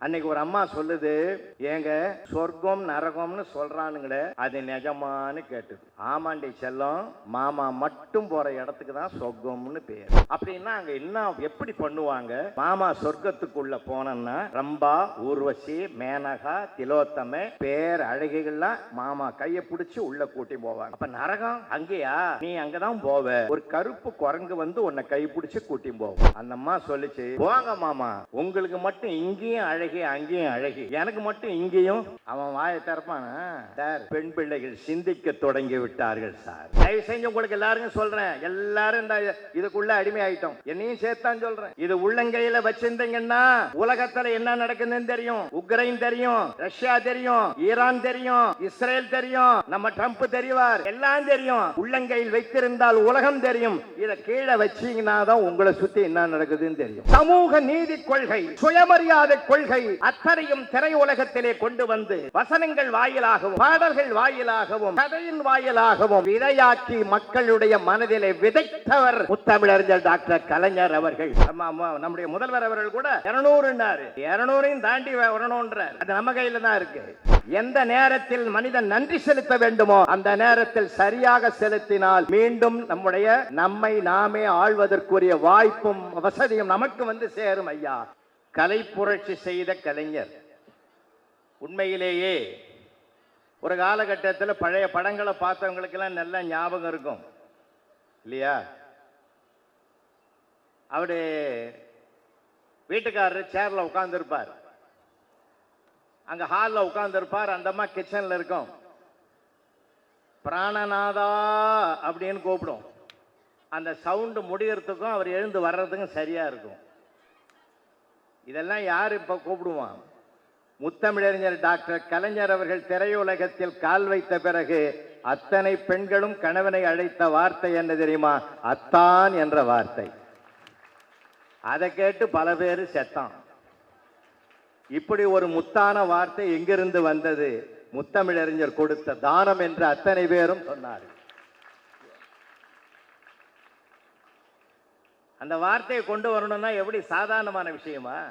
அன்னைக்கு ஒரு அம்மா சொல்லுது ஏங்க சொர்க்கம் நரகம்னு சொல்றானுங்களே அது நிஜமானு கேட்டுது. ஆமாண்டி செல்லம் மாமா மட்டும் போற இடத்துக்கு தான் சொர்க்கம்னு பேர். அப்படின்னா அங்க என்ன எப்படி பண்ணுவாங்க? மாமா சொர்க்கத்துக்குள்ள போனோம்னா ரம்பா ஊர்வசி மேனகா திலோத்தம பேர் அழகிகள்லாம் மாமா கைய பிடிச்சி உள்ள கூட்டி போவாங்க. அப்ப நரகம் அங்கேயா? நீ அங்கதான் போவ. ஒரு கருப்பு குரங்கு வந்து உன்னை கை பிடிச்சி கூட்டி போவோம் அந்த அம்மா சொல்லிச்சு போங்க மாமா உங்களுக்கு மட்டும் இங்கேயும் அழகி அங்கேயும் அழகி. எனக்கு மட்டும் இங்கேயும் அவன் வாயை திறப்பானா? சார் பெண் பிள்ளைகள் சிந்திக்க தொடங்கி விட்டார்கள் சார். தயவு செஞ்சு உங்களுக்கு எல்லாருக்கும் சொல்றேன். எல்லாரும் இந்த இதுக்குள்ள அடிமை ஆயிட்டோம் என்னையும் சேர்த்தான் சொல்றேன். இது உள்ளங்கையில வச்சிருந்தீங்கன்னா உலகத்துல என்ன நடக்குதுன்னு தெரியும். உக்ரைன் தெரியும் ரஷ்யா தெரியும் ஈரான் தெரியும் இஸ்ரேல் தெரியும் நம்ம ட்ரம்ப் தெரிவார். எல்லாம் தெரியும். உள்ளங்கையில் வைத்திருந்தால் உலகம் தெரியும். இத கீழே வச்சீங்கன்னா தான் உங்களை சுத்தி என்ன நடக்குதுன்னு தெரியும். சமூக நீதி கொள்கை சுயமரியாதை கொள்கை அத்தனையும் திரையுலகத்திலே கொண்டு வந்து வசனங்கள் வாயிலாகவும் பாடல்கள் வாயிலாகவும் கதையின் வாயிலாகவும் விதையாக்கி மக்களுடைய மனதிலே விதைத்தவர் முத்தமிழறிஞர் டாக்டர் கலைஞர் அவர்கள். நம்முடைய முதல்வர் அவர்கள் கூட இருநூறுன்னாரு. இருநூறையும் தாண்டி வரணும்ன்றார் அது நம்ம கையில தான் இருக்கு. எந்த நேரத்தில் மனிதன் நன்றி செலுத்த வேண்டுமோ அந்த நேரத்தில் சரியாக செலுத்தினால் மீண்டும் நம்முடைய நம்மை நாமே ஆள்வதற்குரிய வாய்ப்பும் வசதியும் நமக்கு வந்து சேரும் ஐயா. கலை புரட்சி செய்த கலைஞர். உண்மையிலேயே ஒரு காலகட்டத்தில் பழைய படங்களை பார்த்தவங்களுக்கெல்லாம் நல்ல ஞாபகம் இருக்கும். இல்லையா? அவரு வீட்டுக்காரர் சேரில் உட்காந்துருப்பார் அங்கே ஹாலில் உட்காந்துருப்பார் அந்தம்மா கிச்சனில் இருக்கும். பிராணநாதா அப்படின்னு கூப்பிடும். அந்த சவுண்டு முடியறதுக்கும் அவர் எழுந்து வர்றதுக்கும் சரியாக இருக்கும். இதெல்லாம் யார் இப்போ கூப்பிடுவான்? முத்தமிழறிஞர் டாக்டர் கலைஞர் அவர்கள் திரையுலகத்தில் கால் வைத்த பிறகு அத்தனை பெண்களும் கணவனை அழைத்த வார்த்தை என்ன தெரியுமா? அத்தான் என்ற வார்த்தை. அதை கேட்டு பல பேர் செத்தான். இப்படி ஒரு முத்தான வார்த்தை எங்கிருந்து வந்தது? முத்தமிழறிஞர் கொடுத்த தானம் என்று அத்தனை பேரும் சொன்னார்கள். அந்த வார்த்தையை கொண்டு வரணும்னா எப்படி சாதாரணமான விஷயமா?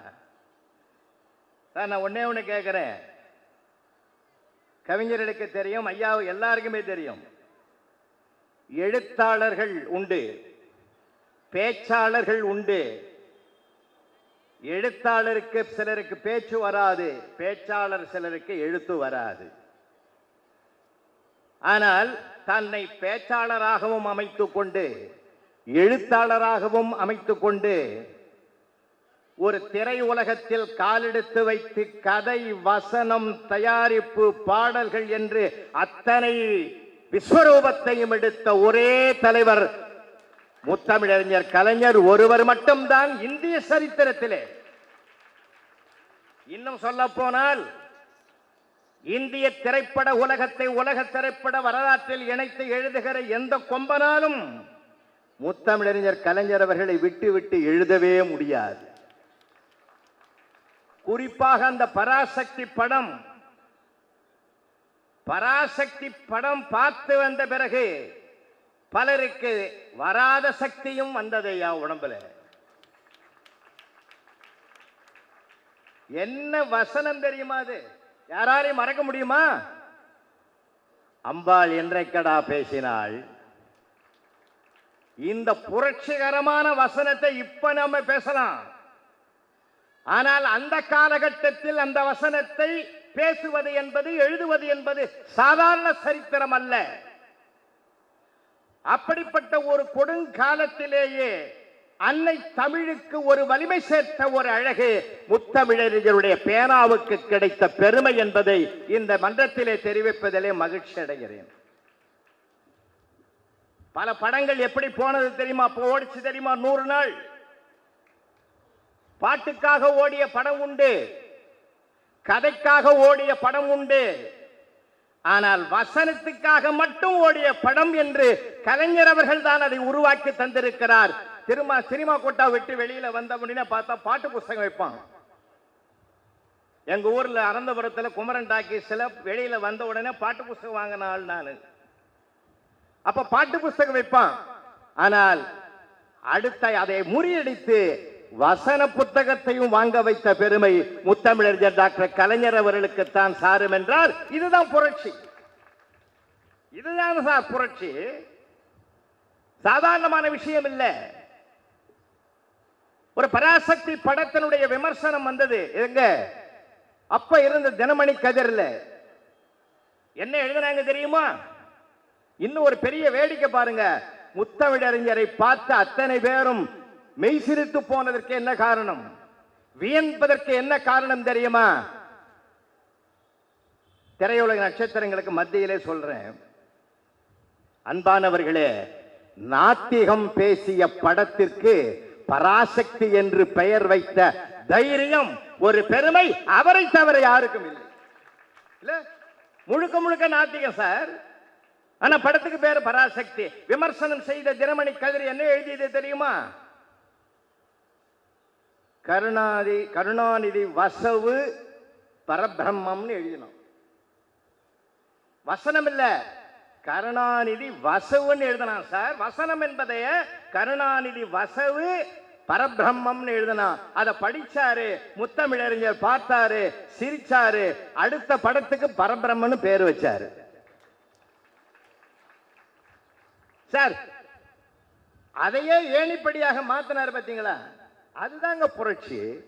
சார் நான் ஒன்னே ஒன்று கேட்குறேன் கவிஞர்களுக்கு தெரியும் ஐயா எல்லாருக்குமே தெரியும். எழுத்தாளர்கள் உண்டு. பேச்சாளர்கள் உண்டு. எழுத்தாளருக்கு சிலருக்கு பேச்சு வராது பேச்சாளர் சிலருக்கு எழுத்து வராது. ஆனால் தன்னை பேச்சாளராகவும் அமைத்து கொண்டு எழுத்தாளராகவும் அமைத்துக் கொண்டு ஒரு திரையுலகத்தில் காலெடுத்து வைத்து கதை வசனம் தயாரிப்பு பாடல்கள் என்று அத்தனை விஸ்வரூபத்தையும் எடுத்த ஒரே தலைவர் முத்தமிழறிஞர் கலைஞர் ஒருவர் மட்டும்தான் இந்திய சரித்திரத்திலே. இன்னும் சொல்ல போனால் இந்திய திரைப்பட உலகத்தை உலக திரைப்பட வரலாற்றில் இணைத்து எழுதுகிற எந்த கொம்பனாலும் முத்தமிழறிஞர் கலைஞர் அவர்களை விட்டு விட்டு எழுதவே முடியாது. குறிப்பாக அந்த பராசக்தி படம் பராசக்தி படம் பார்த்து வந்த பிறகு பலருக்கு வராத சக்தியும் வந்ததையா உடம்புல. என்ன வசனம் தெரியுமா அது? யாராலையும் மறக்க முடியுமா? அம்பாள் என்றைக்கடா பேசினாள்? இந்த புரட்சிகரமான வசனத்தை இப்ப நம்ம பேசலாம். ஆனால் அந்த காலகட்டத்தில் அந்த வசனத்தை பேசுவது என்பது எழுதுவது என்பது சாதாரண சரித்திரம் அல்ல. அப்படிப்பட்ட ஒரு கொடுங்காலத்திலேயே அன்னை தமிழுக்கு ஒரு வலிமை சேர்த்த ஒரு அழகு முத்தமிழறிஞருடைய பேனாவுக்கு கிடைத்த பெருமை என்பதை இந்த மன்றத்திலே தெரிவிப்பதிலே மகிழ்ச்சி அடைகிறேன் பல படங்கள் எப்படி போனது தெரியுமா? ஓடிச்சு தெரியுமா? நூறு நாள். பாட்டுக்காக ஓடிய படம் உண்டு. கதைக்காக ஓடிய படம் உண்டு. ஆனால் வசனத்துக்காக மட்டும் ஓடிய படம் என்று கலைஞர் அவர்கள் தான் அதை உருவாக்கி தந்திருக்கிறார். திரும்ப சினிமா கோட்டா விட்டு வெளியில வந்த உடனே பார்த்தா பாட்டு புஸ்தகம் வைப்பான் எங்க ஊர்ல அனந்தபுரத்துல குமரன் டாக்கீஸ்ல வெளியில வந்த உடனே பாட்டு புஸ்தகம் வாங்கின ஆள் அப்ப பாட்டு புஸ்தகம் வைப்பான். ஆனால் அடுத்த அதை முறியடித்து வசன புத்தகத்தையும் வாங்க வைத்த பெருமை முத்தமிழறிஞர் டாக்டர் கலைஞர் அவர்களுக்குத்தான் சாரும் என்றால் இதுதான் புரட்சி. இதுதான் சார் புரட்சி. சாதாரணமான விஷயம் இல்லை. ஒரு பராசக்தி படத்தினுடைய விமர்சனம் வந்தது. எங்க? அப்ப இருந்த தினமணி கதிரில். என்ன எழுதுனாங்க தெரியுமா? இன்னும் ஒரு பெரிய வேடிக்கை பாருங்க. முத்தமிழறிஞரை பார்த்த அத்தனை பேரும் மெய்சிரித்து போனதற்கு என்ன காரணம்? வியன்பதற்கு என்ன காரணம் தெரியுமா? திரையுலக நட்சத்திரங்களுக்கு மத்தியிலே சொல்றேன். அன்பானவர்களே நாத்திகம் பேசிய படத்திற்கு பராசக்தி என்று பெயர் வைத்த தைரியம் ஒரு பெருமை அவரை தவிர யாருக்கும் இல்லை? முழுக்க முழுக்க நாத்திகம் சார். ஆனா படத்துக்கு பேரு பராசக்தி. விமர்சனம் செய்த தினமணி கதிர் என்ன எழுதியது தெரியுமா? கருணாதி கருணாநிதி வசவு பரபிரம்மம்னு எழுதினோம். வசனம் இல்ல. கருணாநிதி வசவுன்னு எழுதினான் சார். வசனம் என்பதைய கருணாநிதி வசவு பரபிரம்மம்னு எழுதினா அதை படிச்சாரு முத்தமிழறிஞர் பார்த்தாரு சிரிச்சாரு அடுத்த படத்துக்கு பரபிரம்மன்னு பேர் வச்சாரு. சார் அதையே ஏணிப்படியாக மாத்தினார் பாத்தீங்களா? அதுதாங்க புரட்சி.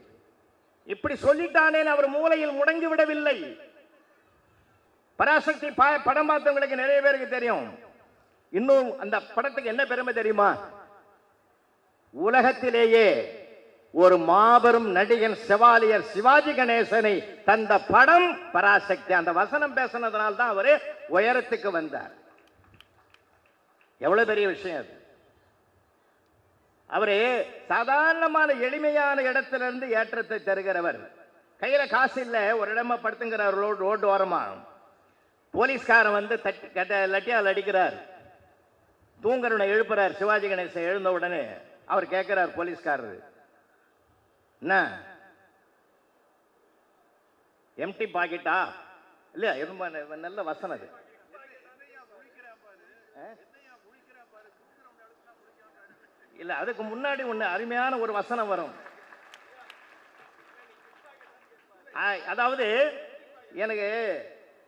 இப்படி சொல்லிட்டானேன்னு அவர் மூலையில் முடங்கி விடவில்லை. பராசக்தி பா- படம் பார்த்தவங்களுக்கு நிறைய பேருக்கு தெரியும். இன்னும் அந்த படத்துக்கு என்ன பெருமை தெரியுமா? உலகத்திலேயே ஒரு மாபெரும் நடிகன் செவாலியர் சிவாஜி கணேசனை தந்த படம் பராசக்தி. அந்த வசனம் பேசினதுனால தான் அவரு உயரத்துக்கு வந்தார். எவ்வளவு பெரிய விஷயம் அது? அவரு சாதாரணமான எளிமையான இடத்துல இருந்து ஏற்றத்தை தருகிறவர். கையில காசு இல்ல ஒரு இடமா படுத்துங்கிறார் ரோடு ரோடு ஓரமா. போலீஸ்காரன் வந்து தட்டி கட்ட லட்டியால் அடிக்கிறார். தூங்குறவனை எழுப்புறார் சிவாஜி கணேசன் எழுந்த உடனே. அவர் கேட்கிறார் போலீஸ்காரர். என்ன எம்டி பாக்கெட்டா இல்லையா ரொம்ப நல்ல வசனம் அது. இல்ல அதுக்கு முன்னாடி ஒன்று அருமையான ஒரு வசனம் வரும். ஆ, அதாவது எனக்கு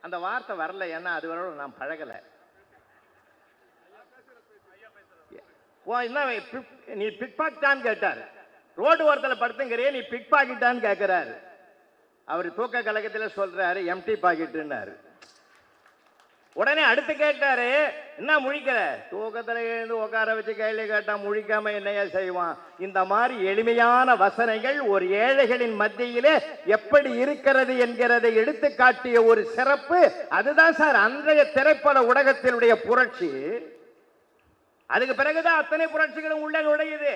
அந்த வார்த்தை வரல ஏன்னா அது வரை நான் பழகல. ஓ என்ன பிக்- நீ பிக் பாக்கெட்டான்னு கேட்டார். ரோடு ஓரத்தில் படுத்துங்கிறியே நீ பிக் பாக்கிட்டான்னு கேட்கிறாரு அவர் தூக்க கழகத்தில் சொல்றாரு எம்டி பாக்கெட்டுன்னாரு. உடனே அடுத்து கேட்டாரு என்ன முழிக்கிற? தூக்கத்துல எழுந்து உட்கார வச்சு கையில கேட்டா முழிக்காம என்னையா செய்வான்? இந்த மாதிரி எளிமையான வசனைகள் ஒரு ஏழைகளின் மத்தியிலே எப்படி இருக்கிறது என்கிறதை எடுத்து காட்டிய ஒரு சிறப்பு. அதுதான் சார் அன்றைய திரைப்பட உலகத்தினுடைய புரட்சி. அதுக்கு பிறகுதான் அத்தனை புரட்சிகளும் உள்ள நுழையுது.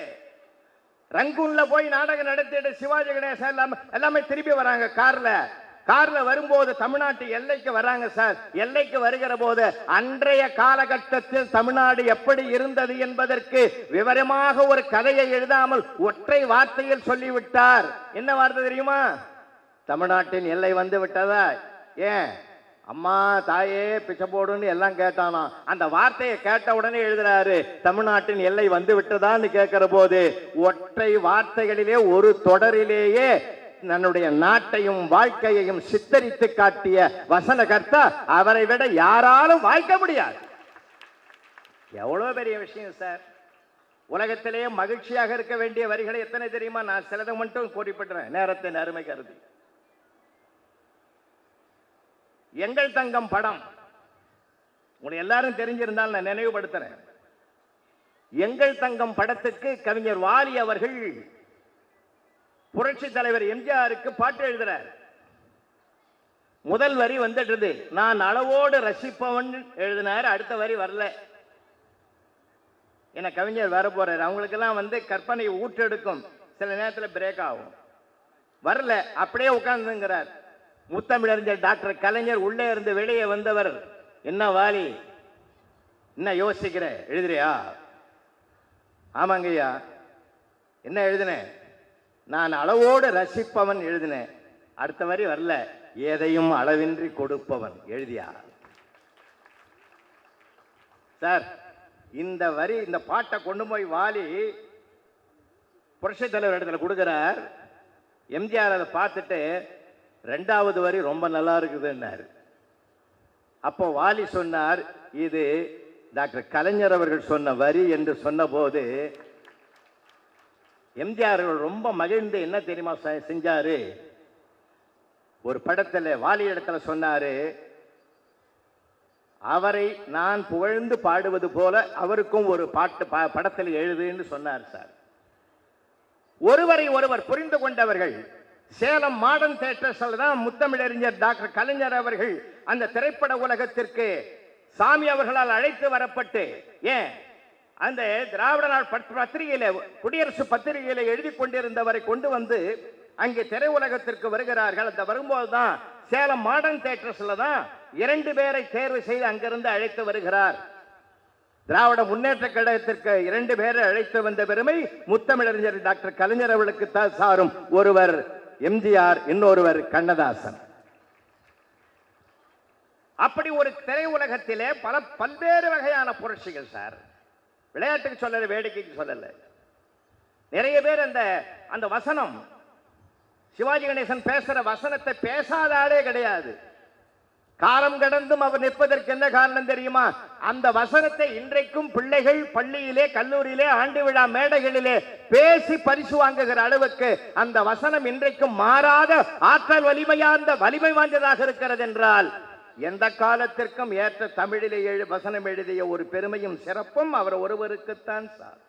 ரங்கூன்ல போய் நாடகம் நடத்திட்டு சிவாஜி கணேசன் எல்லாமே எல்லாமே திரும்பி வராங்க கார்ல. கார்ல வரும்போது தமிழ்நாட்டு எல்லைக்கு வராங்க சார். எல்லைக்கு வருகிற போது அன்றைய காலகட்டத்தில் தமிழ்நாடு எப்படி இருந்தது என்பதற்கு விவரமாக ஒரு கதையை எழுதாமல் ஒற்றை வார்த்தையில் சொல்லிவிட்டார். என்ன வார்த்தை தெரியுமா? தமிழ்நாட்டின் எல்லை வந்து விட்டதா? ஏன்? அம்மா தாயே பிச்சை போடுன்னு எல்லாம் கேட்டானா. அந்த வார்த்தையை கேட்ட உடனே எழுதுறாரு தமிழ்நாட்டின் எல்லை வந்து விட்டதான்னு கேட்கிற போது ஒற்றை வார்த்தைகளிலே ஒரு தொடரிலேயே தன்னுடைய நாட்டையும் வாழ்க்கையையும் சித்தரித்து காட்டிய வசனகர்த்தா அவரை விட யாராலும் வாய்க்க முடியாது. எவ்வளவு பெரிய விஷயம் சார். உலகத்திலேயே மகிழ்ச்சியாக இருக்க வேண்டிய வரிகளை எத்தனை தெரியுமா? நான் சிலதை மட்டும் குறிப்பிடுறேன். நேரத்தை அருமை கருதி. எங்கள் தங்கம் படம். உங்களை எல்லாரும் தெரிஞ்சிருந்தால் நான் நினைவுபடுத்துறேன். எங்கள் தங்கம் படத்துக்கு கவிஞர் வாலி அவர்கள் புரட்சி தலைவர் எம்ஜிஆருக்கு பாட்டு எழுதுறார் முதல் வரி வந்துடுது நான் அளவோடு ரசிப்பவன் எழுதினார் அடுத்த வரி வரல. என கவிஞர் வர போறாரு. அவங்களுக்கெல்லாம் வந்து கற்பனை ஊற்றெடுக்கும். சில நேரத்தில் பிரேக் ஆகும். வரல. அப்படியே உட்கார்ந்துங்கிறார். முத்தமிழறிஞர் டாக்டர் கலைஞர் உள்ளே இருந்து வெளியே வந்தவர் என்ன வாலி? என்ன யோசிக்கிற? எழுதுறியா? ஆமாங்கய்யா. என்ன எழுதினேன் நான் அளவோடு ரசிப்பவன் எழுதினேன். அடுத்த வரி வரல. எதையும் அளவின்றி கொடுப்பவன் எழுதியா? சார் இந்த வரி இந்த பாட்டை கொண்டு போய் வாலி புரட்சி தலைவர் இடத்துல கொடுக்குறார். எம்ஜிஆர் அதை பார்த்துட்டு ரெண்டாவது வரி ரொம்ப நல்லா இருக்குதுன்னார். அப்போ வாலி சொன்னார் இது டாக்டர் கலைஞர் அவர்கள் சொன்ன வரி என்று சொன்னபோது எம்ஜிஆர் ரொம்ப மகிழ்ந்து என்ன தெரியுமா செஞ்சாரு? ஒரு படத்துல வாலி இடத்துல சொன்னாரு அவரை நான் புகழ்ந்து பாடுவது போல அவருக்கும் ஒரு பாட்டு பா- படத்தில் எழுதுன்னு சொன்னார் சார். ஒருவரை ஒருவர் புரிந்து கொண்டவர்கள் சேலம் மாடர்ன் தேட்டர்ஸில் தான் முத்தமிழறிஞர் டாக்டர் கலைஞர் அவர்கள் அந்த திரைப்பட உலகத்திற்கு சாமி அவர்களால் அழைத்து வரப்பட்டு ஏன்? அந்த திராவிட நாள் பத்- பத்திரிகையில குடியரசு பத்திரிகையில எழுதி கொண்டிருந்தவரை கொண்டு வந்து அங்கே திரையுலகத்திற்கு வருகிறார்கள். அந்த வரும்போது தான் சேலம் மாடர்ன் தேட்டர்ஸ்ல தான் இரண்டு பேரை தேர்வு செய்து அங்கிருந்து அழைத்து வருகிறார். திராவிட முன்னேற்ற கழகத்திற்கு இரண்டு பேரை அழைத்து வந்த பெருமை முத்தமிழறிஞர் டாக்டர் கலைஞர் அவர்களுக்கு தான் சாரும். ஒருவர் எம்ஜிஆர் இன்னொருவர் கண்ணதாசன். அப்படி ஒரு திரையுலகத்திலே பல பல்வேறு வகையான புரட்சிகள் சார். விளையாட்டுக்கு சொல்லலை வேடிக்கைக்கு சொல்லலை. நிறைய பேர் அந்த அந்த வசனம் சிவாஜி கணேசன் பேசுற வசனத்தை பேசாத ஆளே கிடையாது. காலம் கடந்தும் அவர் நிற்பதற்கு என்ன காரணம் தெரியுமா? அந்த வசனத்தை இன்றைக்கும் பிள்ளைகள் பள்ளியிலே கல்லூரியிலே ஆண்டு விழா மேடைகளிலே பேசி பரிசு வாங்குகிற அளவுக்கு அந்த வசனம் இன்றைக்கும் மாறாத ஆற்றல் வலிமையார்ந்த வலிமை வாய்ந்ததாக இருக்கிறது என்றால் எந்த காலத்திற்கும் ஏற்ற தமிழிலே எழு வசனம் எழுதிய ஒரு பெருமையும் சிறப்பும் அவர் ஒருவருக்குத்தான் சார்.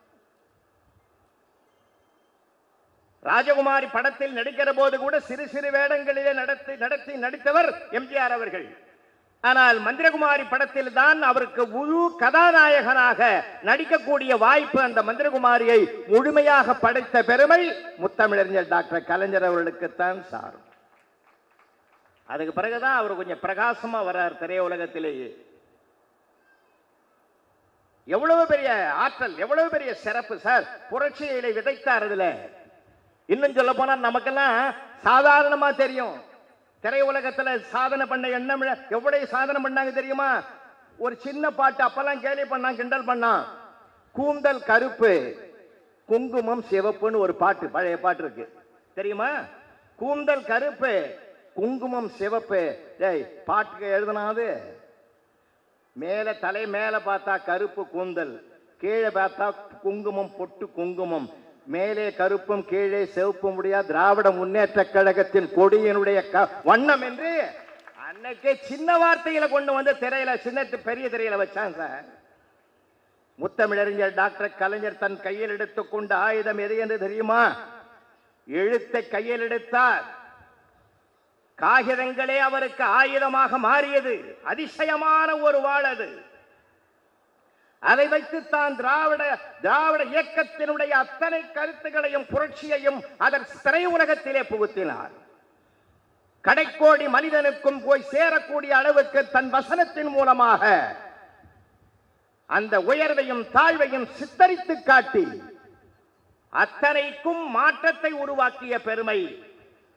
ராஜகுமாரி படத்தில் நடிக்கிற போது கூட சிறு சிறு வேடங்களிலே நடத்தி நடத்தி நடித்தவர் எம்ஜிஆர் அவர்கள். ஆனால் மந்திரகுமாரி படத்தில் தான் அவருக்கு முழு கதாநாயகனாக நடிக்கக்கூடிய வாய்ப்பு அந்த மந்திரகுமாரியை முழுமையாக படைத்த பெருமை முத்தமிழறிஞர் டாக்டர் கலைஞர் அவர்களுக்குத்தான் சாரும். அதுக்கு பிறகுதான் அவர் கொஞ்சம் பிரகாசமா வர்றார் திரையுலகத்திலேயே எவ்வளவு பெரிய ஆற்றல் எவ்வளவு பெரிய சிறப்பு சார். புரட்சியில விதைத்தார் அதுல. இன்னும் சொல்ல போனா நமக்கெல்லாம் சாதாரணமா தெரியும். திரையுலகத்துல சாதனை பண்ண எண்ணம் எவ்வளவு சாதனை பண்ணாங்க தெரியுமா? ஒரு சின்ன பாட்டு அப்பெல்லாம் கேலி பண்ணான் கிண்டல் பண்ணான். கூந்தல் கருப்பு குங்குமம் சிவப்புன்னு ஒரு பாட்டு பழைய பாட்டு இருக்கு. தெரியுமா? கூந்தல் கருப்பு குங்குமம் சிவப்பு. டேய் பாட்டுக்கு எழுதுனாது மேலே தலை மேலே பார்த்தா கருப்பு கூந்தல் கீழே பார்த்தா குங்குமம் பொட்டு குங்குமம். மேலே கருப்பும் கீழே சிவப்பும் முடியா திராவிட முன்னேற்ற கழகத்தின் கொடியினுடைய க- வண்ணம் என்று அன்னைக்கே சின்ன வார்த்தையில் கொண்டு வந்து திரையில சின்ன பெரிய திரையில வச்சாங்க சார். முத்தமிழறிஞர் டாக்டர் கலைஞர் தன் கையில் எடுத்துக்கொண்ட ஆயுதம் எது என்று தெரியுமா? எழுத்தை கையில் எடுத்தார். காகிதங்களே அவருக்கு ஆயுதமாக மாறியது. அதிசயமான ஒரு வாள் அது. அதை வைத்து தான் திராவிட திராவிட இயக்கத்தினுடைய அத்தனை கருத்துகளையும் புரட்சியையும் அதன் திரையுலகத்திலே புகுத்தினார். கடைக்கோடி மனிதனுக்கும் போய் சேரக்கூடிய அளவுக்கு தன் வசனத்தின் மூலமாக அந்த உயர்வையும் தாழ்வையும் சித்தரித்து காட்டி அத்தனைக்கும் மாற்றத்தை உருவாக்கிய பெருமை.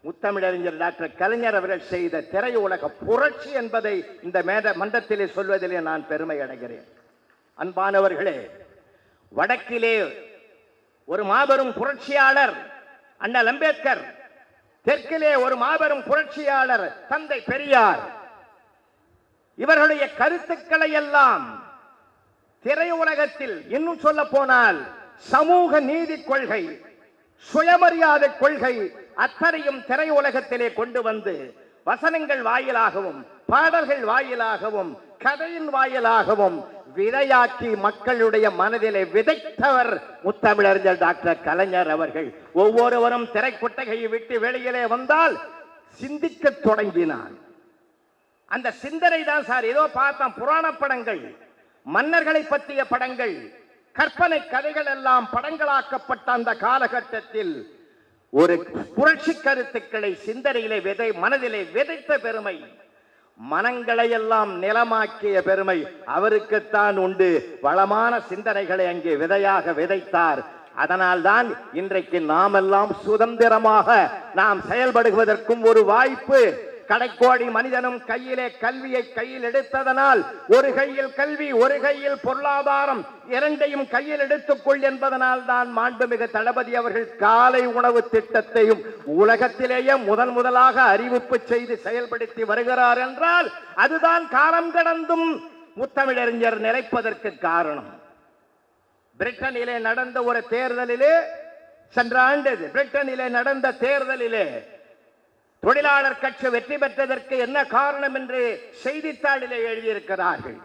முத்தமிழறிஞர் டாக்டர் கலைஞர் அவர்கள் செய்த திரையுலக புரட்சி என்பதை இந்த மேட மன்றத்திலே சொல்வதிலே நான் பெருமை அடைகிறேன். அன்பானவர்களே வடக்கிலே ஒரு மாபெரும் புரட்சியாளர் அண்ணல் அம்பேத்கர் தெற்கிலே ஒரு மாபெரும் புரட்சியாளர் தந்தை பெரியார். இவர்களுடைய கருத்துக்களை எல்லாம் திரையுலகத்தில் இன்னும் சொல்ல போனால் சமூக நீதி கொள்கை சுயமரியாதை கொள்கை அத்தனையும் திரையுலகத்திலே கொண்டு வந்து வசனங்கள் வாயிலாகவும் பாடல்கள் வாயிலாகவும் கதையின் வாயிலாகவும் விதையாக்கி மக்களுடைய மனதிலே விதைத்தவர் முத்தமிழறிஞர் டாக்டர் கலைஞர் அவர்கள். ஒவ்வொருவரும் திரைக்குட்டகையை விட்டு வெளியிலே வந்தால் சிந்திக்கத் தொடங்கினான் அந்த சிந்தனை தான் சார் ஏதோ பார்த்தோம் புராண படங்கள் மன்னர்களை பற்றிய படங்கள் கற்பனை கதைகள் எல்லாம் படங்களாக்கப்பட்ட அந்த காலகட்டத்தில் ஒரு புரட்சி கருத்துக்களை சிந்தனையிலே விதை மனதிலே விதைத்த பெருமை மனங்களை எல்லாம் நிலமாக்கிய பெருமை அவருக்குத்தான் உண்டு. வளமான சிந்தனைகளை அங்கே விதையாக விதைத்தார். அதனால்தான் இன்றைக்கு நாமெல்லாம் சுதந்திரமாக நாம் செயல்படுவதற்கும் ஒரு வாய்ப்பு. கடைக்கோடி மனிதனும் கையிலே கல்வியை கையில் எடுத்ததனால் ஒரு கையில் கல்வி ஒரு கையில் பொருளாதாரம் இரண்டையும் கையில் எடுத்துக்கொள் என்பதனால் தான் மாண்புமிகு தளபதி அவர்கள் காலை உணவு திட்டத்தையும் உலகத்திலேயே முதன் முதலாக அறிவிப்பு செய்து செயல்படுத்தி வருகிறார் என்றால் அதுதான் காலம் கடந்தும் முத்தமிழறிஞர் நிலைப்பதற்கு காரணம். பிரிட்டனிலே நடந்த ஒரு தேர்தலிலே சென்ற ஆண்டு பிரிட்டனிலே நடந்த தேர்தலிலே தொழிலாளர் கட்சி வெற்றி பெற்றதற்கு என்ன காரணம் என்று செய்தித்தாளிலே எழுதியிருக்கிறார்கள்.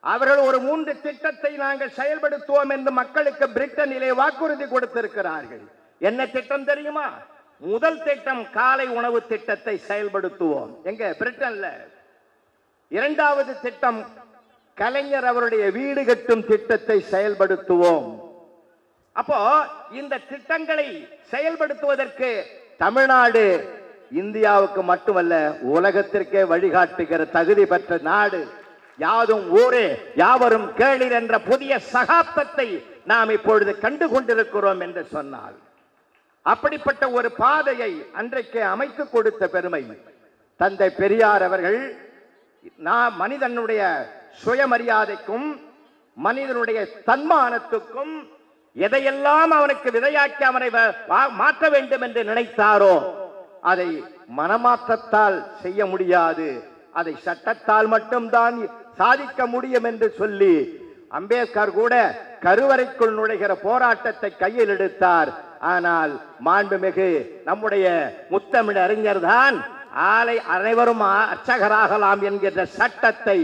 அவர்கள் ஒரு மூன்று திட்டத்தை நாங்கள் செயல்படுத்துவோம் என்று மக்களுக்கு பிரிட்டனிலே வாக்குறுதி கொடுத்திருக்கிறார்கள். என்ன திட்டம் தெரியுமா? முதல் திட்டம் காலை உணவு திட்டத்தை செயல்படுத்துவோம். எங்க? பிரிட்டன்ல. இரண்டாவது திட்டம் கலைஞர் அவருடைய வீடு கட்டும் திட்டத்தை செயல்படுத்துவோம். அப்போ இந்த திட்டங்களை செயல்படுத்துவதற்கு தமிழ்நாடு இந்தியாவுக்கு மட்டுமல்ல உலகத்திற்கே வழிகாட்டுகிற தகுதி பெற்ற நாடு யாதும் ஊரே யாவரும் கேளிர் என்ற புதிய சகாப்தத்தை நாம் இப்பொழுது கண்டு கொண்டிருக்கிறோம் என்று சொன்னால் அப்படிப்பட்ட ஒரு பாதையை அன்றைக்கு அமைத்து கொடுத்த பெருமை. தந்தை பெரியார் அவர்கள் நான் மனிதனுடைய சுயமரியாதைக்கும் மனிதனுடைய தன்மானத்துக்கும் எதையெல்லாம் அவனுக்கு விதையாக்கி அவனை வ- மாற்ற வேண்டும் என்று நினைத்தாரோ அதை மனமாற்றத்தால் செய்ய முடியாது. அதை சட்டத்தால் மட்டும்தான் சாதிக்க முடியும் என்று சொல்லி அம்பேத்கர் கூட கருவறைக்குள் நுழைகிற போராட்டத்தை கையில் எடுத்தார். ஆனால் மாண்புமிகு நம்முடைய முத்தமிழ் அறிஞர் தான் ஆலை அனைவரும் அர்ச்சகராகலாம் என்கின்ற சட்டத்தை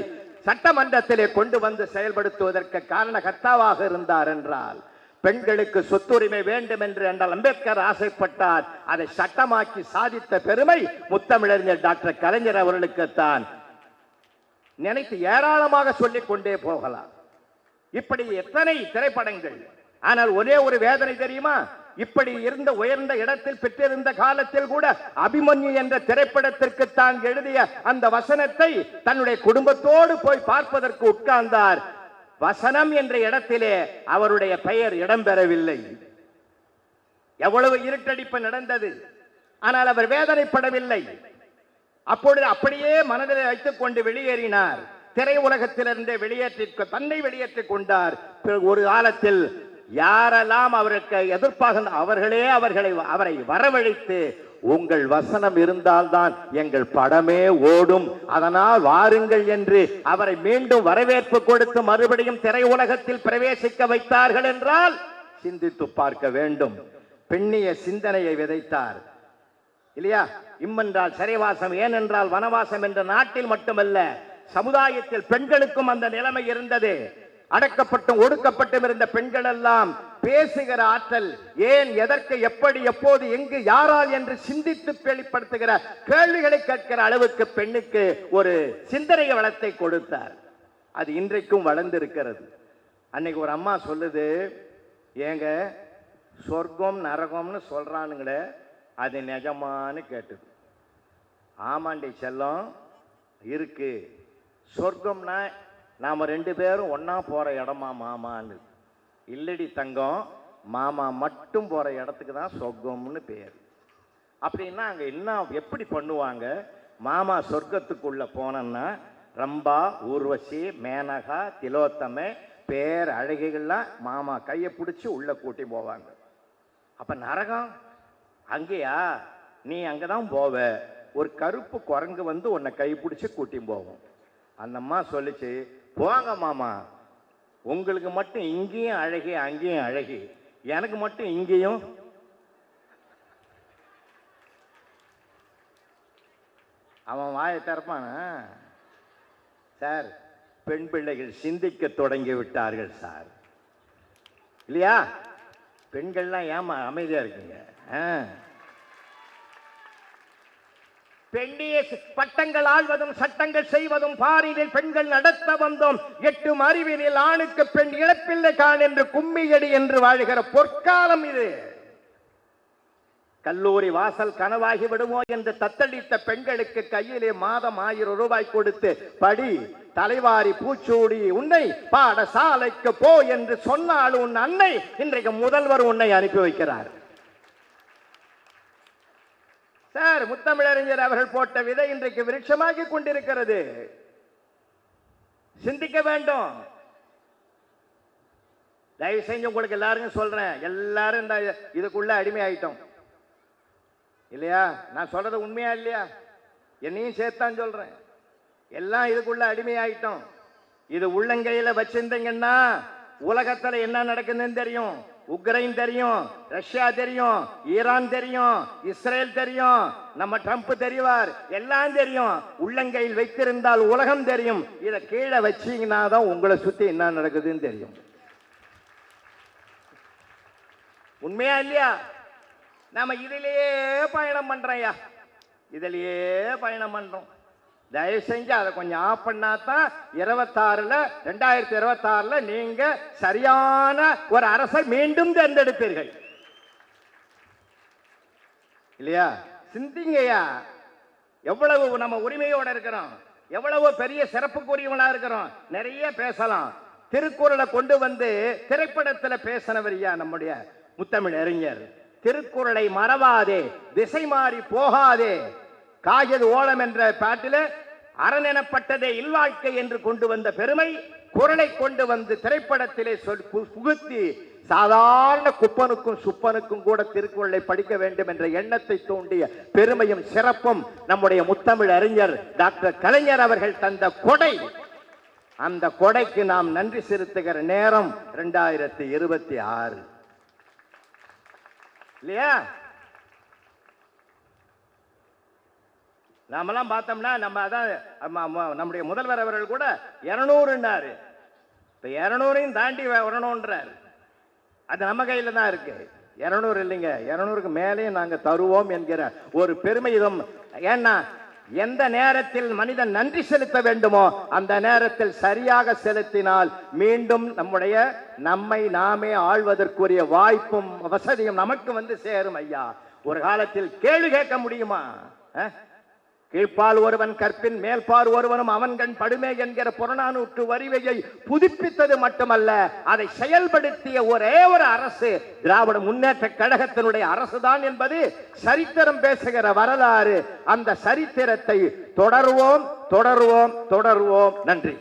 சட்டமன்றத்திலே கொண்டு வந்து செயல்படுத்துவதற்கு காரணகர்த்தாவாக இருந்தார் என்றால் பெண்களுக்கு சொத்துரிமை வேண்டும் என்று என்றால் அம்பேத்கர் ஆசைப்பட்டார். அதை சட்டமாக்கி சாதித்த பெருமை முத்தமிழறிஞர் டாக்டர் கலைஞர் அவர்களுக்குத்தான். நினைத்து ஏராளமாக சொல்லிக் கொண்டே போகலாம். இப்படி எத்தனை திரைப்படங்கள். ஆனால் ஒரே ஒரு வேதனை தெரியுமா? இப்படி இருந்த உயர்ந்த இடத்தில் பெற்றிருந்த காலத்தில் கூட அபிமன்யு என்ற திரைப்படத்திற்கு தான் எழுதிய அந்த வசனத்தை தன்னுடைய குடும்பத்தோடு போய் பார்ப்பதற்கு உட்கார்ந்தார். வசனம் என்ற இடத்திலே அவருடைய பெயர் இடம்பெறவில்லை. எவ்வளவு இருட்டடிப்பு நடந்தது. ஆனால் அவர் வேதனைப்படவில்லை. அப்பொழுது அப்படியே மனதில் வைத்துக் கொண்டு வெளியேறினார். திரை உலகத்திலிருந்து வெளியேற்றி தன்னை வெளியேற்றிக் கொண்டார். ஒரு காலத்தில் யாரெல்லாம் அவருக்கு எதிர்ப்பாக அவர்களே அவர்களை அவரை வரவழைத்து உங்கள் வசனம் இருந்தால்தான் எங்கள் படமே ஓடும். அதனால் வாருங்கள் என்று அவரை மீண்டும் வரவேற்பு கொடுத்து மறுபடியும் திரையுலகத்தில் பிரவேசிக்க வைத்தார்கள் என்றால் சிந்தித்து பார்க்க வேண்டும். பெண்ணிய சிந்தனையை விதைத்தார். இல்லையா? இம்மென்றால் சிறைவாசம் ஏனென்றால் வனவாசம் என்ற நாட்டில் மட்டுமல்ல சமுதாயத்தில் பெண்களுக்கும் அந்த நிலைமை இருந்தது. அடக்கப்பட்டும் ஒடுக்கப்பட்டும் இருந்த பெண்கள் எல்லாம் பேசுகிற ஆற்றல் ஏன் எதற்கு எப்படி எப்போது எங்கு யாரால் என்று சிந்தித்து வெளிப்படுத்துகிற கேள்விகளை கேட்கிற அளவுக்கு பெண்ணுக்கு ஒரு சிந்தனை வளத்தை கொடுத்தார். அது இன்றைக்கும் வளர்ந்திருக்கிறது. அன்னைக்கு ஒரு அம்மா சொல்லுது ஏங்க சொர்க்கம் நரகம்னு சொல்றானுங்களே அது நிஜமானு கேட்டுது. ஆமாண்டி செல்லம் இருக்கு. சொர்க்கம்னா நாம் ரெண்டு பேரும் ஒன்றா போகிற இடமா மாமான்னு. இல்லடி தங்கம் மாமா மட்டும் போகிற இடத்துக்கு தான் சொர்க்கம்னு பேர். அப்படின்னா அங்கே என்ன எப்படி பண்ணுவாங்க? மாமா சொர்க்கத்துக்குள்ளே போனோன்னா ரம்பா ஊர்வசி மேனகா திலோத்தமை பேர் அழகிகள்லாம் மாமா கையை பிடிச்சி உள்ளே கூட்டி போவாங்க. அப்போ நரகம் அங்கேயா? நீ அங்கதான் போவ. ஒரு கருப்பு குரங்கு வந்து உன்னை கைப்பிடிச்சு கூட்டி போகும். அந்தம்மா சொல்லிச்சு போங்க மாமா. உங்களுக்கு மட்டும் இங்கேயும் அழகி அங்கேயும் அழகி. எனக்கு மட்டும் இங்கேயும். அவன் வாயை திறப்பான? சார் பெண் பிள்ளைகள் சிந்திக்க தொடங்கி விட்டார்கள் சார். இல்லையா? பெண்கள்லாம் ஏமா அமைதியாக இருக்குங்க. ஆ. பெண்ணிய பட்டங்கள் ஆழ்வதும் சட்டங்கள் செய்வதும் பாரினில் பெண்கள் நடத்த வந்தோம். எட்டும் அறிவினில் ஆணுக்கு பெண் இழப்பில்லை கான் என்று கும்மியடி என்று வாழ்கிற பொற்காலம் இது. கல்லூரி வாசல் கனவாகி விடுமோ என்று தத்தளித்த பெண்களுக்கு கையிலே மாதம் ஆயிரம் ரூபாய் கொடுத்து படி தலைவாரி பூச்சூடி உன்னை பாடசாலைக்கு போ என்று சொன்னால் உன் அன்னை இன்றைக்கு முதல்வர் உன்னை அனுப்பி வைக்கிறார். சார் முத்தமிழறிஞர் அவர்கள் போட்ட விதை இன்றைக்கு விருட்சமாகி கொண்டிருக்கிறது. சிந்திக்க வேண்டும். தயவு செஞ்சு உங்களுக்கு எல்லாருக்கும் சொல்றேன். எல்லாரும் இந்த இதுக்குள்ள அடிமை ஆயிட்டோம் இல்லையா? நான் சொல்றது உண்மையா இல்லையா? என்னையும் சேர்த்தான் சொல்றேன். எல்லாம் இதுக்குள்ள அடிமை ஆயிட்டோம் இது உள்ளங்கையில வச்சிருந்தீங்கன்னா உலகத்துல என்ன நடக்குதுன்னு தெரியும். உக்ரைன் தெரியும் ரஷ்யா தெரியும் ஈரான் தெரியும் இஸ்ரேல் தெரியும். நம்ம ட்ரம்ப் தெரிவார் எல்லாம் தெரியும். உள்ளங்கையில் வைத்திருந்தால் உலகம் தெரியும். இதை கீழே வச்சீங்கன்னா தான் உங்களை சுற்றி என்ன நடக்குதுன்னு தெரியும். உண்மையா இல்லையா? நம்ம இதிலேயே பயணம் பண்றோம்யா இதிலேயே பயணம் பண்றோம். தயவு செஞ்சு அதை கொஞ்சம் ஆஃப் பண்ணா தான் இருபத்தாறுல ரெண்டாயிரத்தி இருபத்தாறுல நீங்க சரியான ஒரு அரசை மீண்டும் தேர்ந்தெடுப்பீர்கள். இல்லையா? சிந்திங்கய்யா. எவ்வளவு நம்ம உரிமையோட இருக்கிறோம். எவ்வளவு பெரிய சிறப்புக்குரியவனா இருக்கிறோம். நிறைய பேசலாம். திருக்குறளை கொண்டு வந்து திரைப்படத்துல பேசினவர் ஐயா நம்முடைய முத்தமிழ் அறிஞர். திருக்குறளை மறவாதே. திசை மாறி போகாதே. காகித ஓலம் என்ற பாட்டில் அரண் எனப்பட்டதே இல்வாழ்க்கை என்று கொண்டு வந்த பெருமை குரலை கொண்டு வந்து திரைப்படத்திலே சொல் புகுத்தி சாதாரண குப்பனுக்கும் சுப்பனுக்கும் கூட திருக்குறளை படிக்க வேண்டும் என்ற எண்ணத்தை தூண்டிய பெருமையும் சிறப்பும் நம்முடைய முத்தமிழ் அறிஞர் டாக்டர் கலைஞர் அவர்கள் தந்த கொடை. அந்த கொடைக்கு நாம் நன்றி செலுத்துகிற நேரம் ரெண்டாயிரத்தி இருபத்தி ஆறு. இல்லையா? நாமெல்லாம் பார்த்தோம்னா நம்ம அதான் நம்முடைய முதல்வர் அவர்கள் கூட இரநூறுன்னாரு இப்போ இரநூறையும் தாண்டி வ- வரணுன்றார். அது நம்ம கையில் தான் இருக்கு. இரநூறு இல்லைங்க. இரநூறுக்கு மேலேயும் நாங்கள் தருவோம் என்கிற ஒரு பெருமிதம் ஏன்னா எந்த நேரத்தில் மனிதன் நன்றி செலுத்த வேண்டுமோ அந்த நேரத்தில் சரியாக செலுத்தினால் மீண்டும் நம்முடைய நம்மை நாமே ஆள்வதற்குரிய வாய்ப்பும் வசதியும் நமக்கு வந்து சேரும் ஐயா. ஒரு காலத்தில் கேள்வி கேட்க முடியுமா? ஆ? கீழ்ப்பால் ஒருவன் கற்பின் மேல்பார் ஒருவனும் அவன் கண் படுமே என்கிற புறநானூற்று வரிவையை புதுப்பித்தது மட்டுமல்ல அதை செயல்படுத்திய ஒரே ஒரு அரசு திராவிட முன்னேற்ற கழகத்தினுடைய அரசுதான் என்பது சரித்திரம் பேசுகிற வரலாறு. அந்த சரித்திரத்தை தொடருவோம் தொடருவோம் தொடருவோம். நன்றி.